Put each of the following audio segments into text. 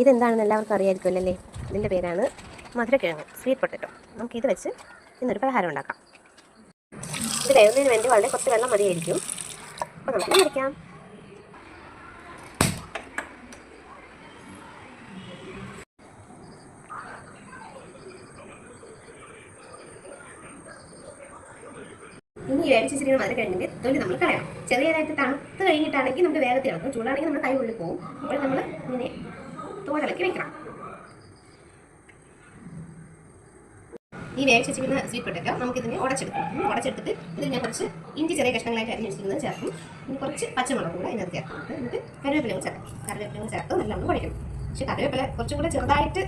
ഇതെന്താണെന്ന് എല്ലാവർക്കും അറിയാമായിരിക്കും അല്ലേ ഇതിന്റെ പേരാണ് മധുരക്കിഴങ്ങ് സ്വീറ്റ് പൊട്ടറ്റോ നമുക്ക് ഇത് വെച്ച് ഇന്നൊരു പലഹാരം ഉണ്ടാക്കാം. ഇത് വേവുന്നതിന് വേണ്ടി വളരെ കുറച്ച് വെള്ളം മതിയായിരിക്കും. അപ്പോൾ നമുക്ക് മരിക്കാം ഇനി വേവിച്ചിരിക്കുന്ന മധുര വെച്ചിരിക്കുന്ന മധുരക്കിഴങ്ങിന്റെ തൊലി നമ്മൾ കളയണം. ചെറിയതായിട്ട് തണുത്ത് കഴിഞ്ഞിട്ടാണെങ്കിൽ നമുക്ക് വേഗത്തിൽ ഇളക്കും. ചൂടാണെങ്കിൽ നമ്മുടെ കൈ ഉള്ളിൽ പോകും അപ്പോൾ നമ്മൾ ഇങ്ങനെ തോടിളക്കി വെക്കണം ഈ വേവിച്ച് വെച്ചിരിക്കുന്ന സ്വീറ്റ് നമുക്ക് ഇതിനെ ഉടച്ചെടുക്കണം ഉടച്ചെടുത്തിട്ട് ഇതിൽ ഞാൻ കുറച്ച് ഇഞ്ചി ചെറിയ കഷ്ണങ്ങളായിട്ട് അരിഞ്ഞ് വെച്ചിരിക്കുന്നത് ചേർക്കും. ഇനി കുറച്ച് പച്ചമുളക് കൂടെ ഇതിനകത്ത് ചേർക്കും. എന്നിട്ട് കറിവേപ്പിലയും ചേർക്കാം. കറിവേപ്പിലയും ചേർത്ത് നല്ലോണം കുഴക്കണം പക്ഷേ കറിവേപ്പില കുറച്ചും കൂടെ ചെറുതായിട്ട്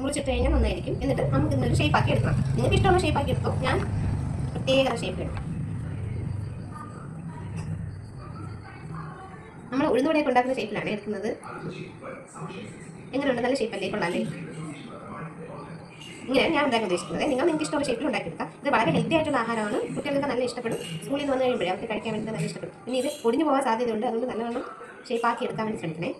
മുറിച്ചിട്ട് കഴിഞ്ഞാൽ നന്നായിരിക്കും. എന്നിട്ട് നമുക്ക് ഇതിനൊരു ഷേപ്പ് ആക്കി എടുക്കണം നിങ്ങൾക്ക് ഇഷ്ടമുള്ള ഷേപ്പ് ആക്കി എടുത്തോ? ഞാൻ പ്രത്യേക ഷേപ്പ് എടുക്കും നമ്മൾ ഉഴുന്നുവടയൊക്കെ ഉണ്ടാക്കുന്ന ഷേപ്പിലാണ് എടുക്കുന്നത്. എങ്ങനെയുണ്ട്? നല്ല ഷേപ്പല്ലേ കൊള്ളാല്ലേ ഇങ്ങനെ ഞാൻ ഉണ്ടാക്കാൻ ഉദ്ദേശിക്കുന്നത്. നിങ്ങൾ നിങ്ങൾക്ക് ഇഷ്ടമുള്ള ഷേപ്പിൽ ഉണ്ടാക്കിയെടുക്കാം. ഇത് വളരെ ഹെൽത്തി ആയിട്ടുള്ള ആഹാരമാണ്. കുട്ടികൾക്ക് നല്ല ഇഷ്ടപ്പെടും. സ്കൂളിൽ നിന്ന് വന്നു കഴിയുമ്പോഴേ അവർക്ക് കഴിക്കാൻ വേണ്ടി നല്ല ഇഷ്ടപ്പെടും. ഇനി ഇത് ഒടിഞ്ഞു പോകാൻ സാധ്യതയുണ്ട്. അതുകൊണ്ട് നല്ലവണ്ണം ഷേപ്പ് ആക്കി എടുക്കാൻ വേണ്ടി ശ്രമിക്കണേ.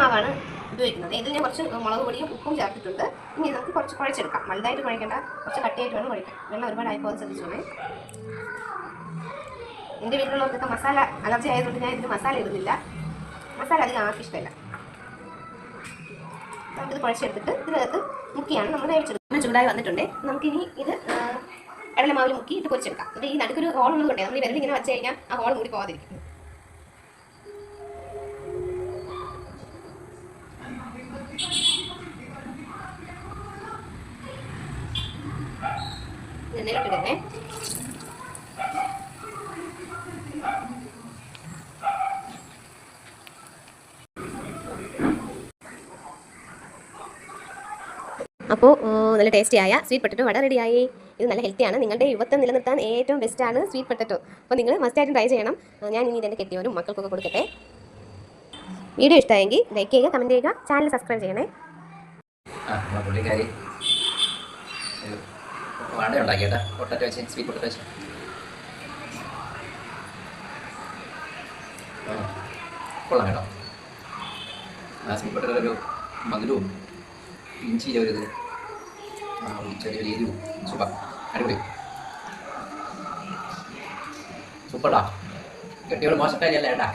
മാവാണ്. ഉപയോഗിക്കുന്നത് ഞാൻ കുറച്ച് മുളക് പൊടിയും ഉപ്പും ചേർത്തിട്ടുണ്ട്. ഇനി നമുക്ക് കുറച്ച് കുഴച്ചെടുക്കാം. വലുതായിട്ട് കുഴക്കേണ്ട കുറച്ച് കട്ടിയായിട്ട് വേണം കുഴക്കാൻ വെള്ളം ഒരുപാട് ആയിപ്പോൾ ശ്രദ്ധിച്ചോളേ എന്റെ വീട്ടിലുള്ളവർക്കൊക്കെ മസാല അലർജി ആയതുകൊണ്ട് ഞാൻ ഇതിന് മസാല ഇടുന്നില്ല. മസാല അധികം ആർക്കും ഇഷ്ടമല്ല. നമുക്കിത് കുഴച്ചെടുത്തിട്ട് ഇതിനകത്ത് മുക്കിയാണ് നമ്മൾ വേവിച്ചെടുക്കുന്നത്. ചൂടായി വന്നിട്ടുണ്ട്. നമുക്കിനി ഇത് ഇടലമാവിൽ മുക്കി ഇത് പൊരിച്ചെടുക്കാം. ഇത് ഈ നടുക്കൊരു ഹോൾ ഉള്ളതുകൊണ്ടേ നമ്മൾ ഈ വിരൽ ഇങ്ങനെ വെച്ച് കഴിഞ്ഞാൽ ആ ഹോൾ മൂടി പോകാതിരിക്കും. എണ്ണയിലിട്ടിടണേ അപ്പോൾ നല്ല ടേസ്റ്റിയായ സ്വീറ്റ് പൊട്ടറ്റോ വട റെഡിയായി ഇത് നല്ല ഹെൽത്തിയാണ് നിങ്ങളുടെ യുവത്വം നിലനിർത്താൻ ഏറ്റവും ബെസ്റ്റാണ് സ്വീറ്റ് പൊട്ടറ്റോ അപ്പോൾ നിങ്ങൾ മസ്റ്റായിട്ടും ട്രൈ ചെയ്യണം. ഞാൻ ഇനി ഇതെന്റെ കെട്ടിയവരും മക്കൾക്കൊക്കെ കൊടുക്കട്ടെ. വീഡിയോ ഇഷ്ടമായെങ്കിൽ ലൈക്ക് ചെയ്യുക കമന്റ് ചെയ്യുക. ചാനൽ സബ്സ്ക്രൈബ് ചെയ്യണേ. വട ഉണ്ടാക്കിയേട്ടാ പൊട്ടറ്റോ വെച്ച് സ്വീറ്റ് പൊട്ടറ്റോ വെച്ച്. കൊള്ളാം കേട്ടോ. ആ സ്വീറ്റ് പൊട്ടറ്റോ ഒരു മധുരവും ഇഞ്ചിയിലെ ഒരു ഇത് ചെറിയൊരു എരിവും. സൂപ്പർ. അടിപൊളി. സൂപ്പർടാ കെട്ടിയോട് മോശക്കാരിയല്ല ഏട്ടാ.